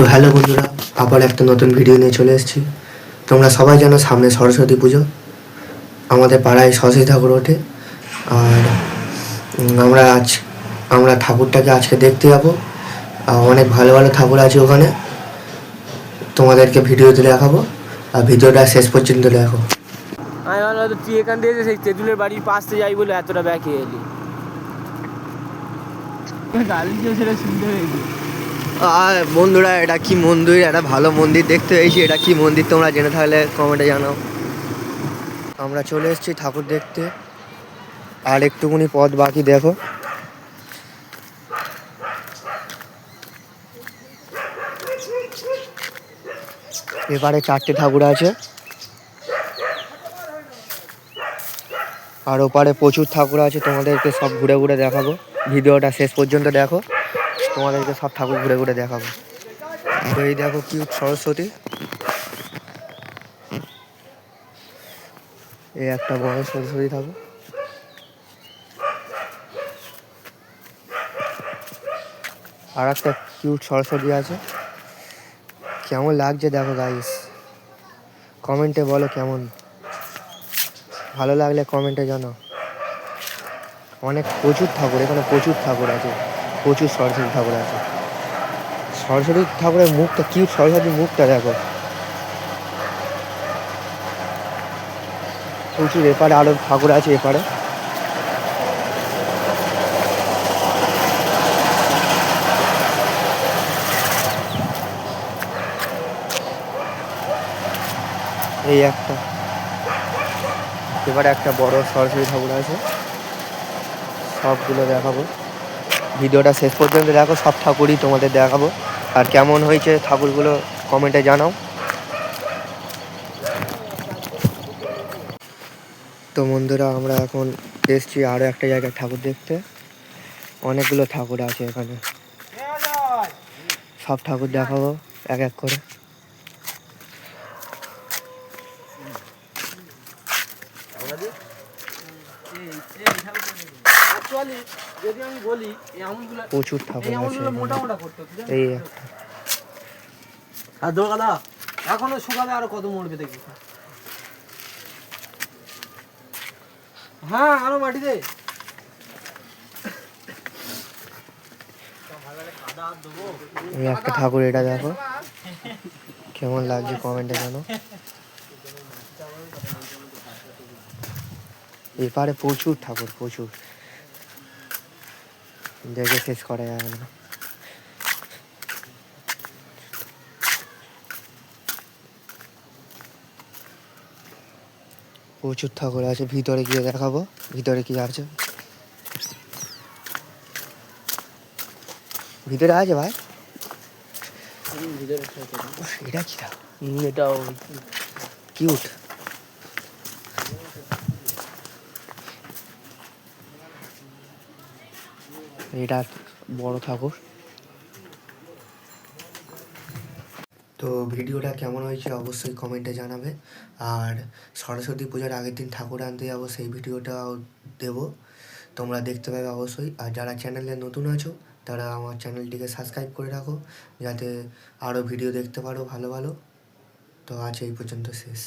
তো হ্যালো বন্ধুরা আবার একটা নতুন ভিডিও নিয়ে চলে এসেছি। তোমরা সবাই জানো সামনে সরস্বতী পুজো। আমাদের পাড়ায় সরস্বতী ঠাকুর ওঠে। আর আমরা আজ আমরা ঠাকুরটাকে আজকে দেখতে যাব। আর অনেক ভালো ভালো ঠাকুর আছে ওখানে। তোমাদেরকে ভিডিওতে দেখাবো। আর ভিডিওটা শেষ পর্যন্ত দেখো। আমি ভাবলাম হয়তো তুই এখান থেকে সেই তেঁতুলের বাড়ির পাশে যাই বলে এতটা ব্যাকে এলি। গালি সেটা শুনতে হয়েছে আর বন্ধুরা, এটা কি মন্দির? একটা ভালো মন্দির, দেখতে পেয়েছি। এটা কি মন্দির? তোমরা জেনে থাকলে কমেন্টে জানাও। আমরা চলে এসেছি ঠাকুর দেখতে। আর একটুকুনি পথ বাকি, দেখো। এবারে চারটে ঠাকুর আছে। আর ওপারে প্রচুর ঠাকুর আছে। তোমাদেরকে সব ঘুরে ঘুরে দেখাবো। ভিডিওটা শেষ পর্যন্ত দেখো। তোমাদেরকে সব ঠাকুর ঘুরে ঘুরে দেখাবো। এই দেখো কিউট সরস্বতী। এই একটা বড় সরস্বতী ঠাকুর। আর একটা কিউট সরস্বতী আছে। কেমন লাগছে দেখো গাইস কমেন্টে বলো কেমন? ভালো লাগলে কমেন্টে জানাও। অনেক প্রচুর ঠাকুর, এখানে প্রচুর ঠাকুর আছে। প্রচুর সরস্বতী ঠাকুর আছে। সরস্বতী ঠাকুরের মুখটা কিউট সরস্বতীর মুখটা দেখো। প্রচুর এপারে আরও ঠাকুর আছে এপারে। এই একটা। এবারে একটা বড় সরস্বতী ঠাকুর আছে। সবগুলো দেখাবো। ভিডিওটা শেষ পর্যন্ত দেখো, সব ঠাকুরই তোমাদের দেখাবো। আর কেমন হয়েছে ঠাকুরগুলো কমেন্টে জানাও। তো বন্ধুরা, আমরা এখন এসছি আরও একটা জায়গায় ঠাকুর দেখতে। অনেকগুলো ঠাকুর আছে এখানে। সব ঠাকুর দেখাবো, এক এক করে। অ্যাকচুয়ালি যদি আমি বলি এই আমুলগুলো প্রচুর ঠাকুর এই আছে আমুলগুলো মোটা মোটা করতে এই একটা। আর দোকানা এখনও শুকাবে আরও কত মরবে দেখবি হ্যাঁ আরও মাটি দে এই একটা ঠাকুর এটা দেখো। কেমন লাগছে কমেন্টে জানো? এপারে প্রচুর ঠাকুর প্রচুর। দেখে শেষ করা যাবে না। প্রচুর ঠাকুর আছে ভিতরে গিয়ে দেখাবো ভিতরে কি আছে। ভিতরে আছে ভাই? এটা কি কিউট। এটা বড় ঠাকুর। তো ভিডিওটা কেমন হয়েছে অবশ্যই কমেন্টে জানাবে। আর সরস্বতী পূজার আগের দিন ঠাকুর আনতে যাব, সেই ভিডিওটাও দেব। তোমরা দেখতে পাবে অবশ্যই। আর যারা চ্যানেলে নতুন আছো, তারা আমার চ্যানেলটিকে সাবস্ক্রাইব করে রাখো, যাতে আরও ভিডিও দেখতে পারো ভালো ভালো। তো আজ এই পর্যন্ত শেষ।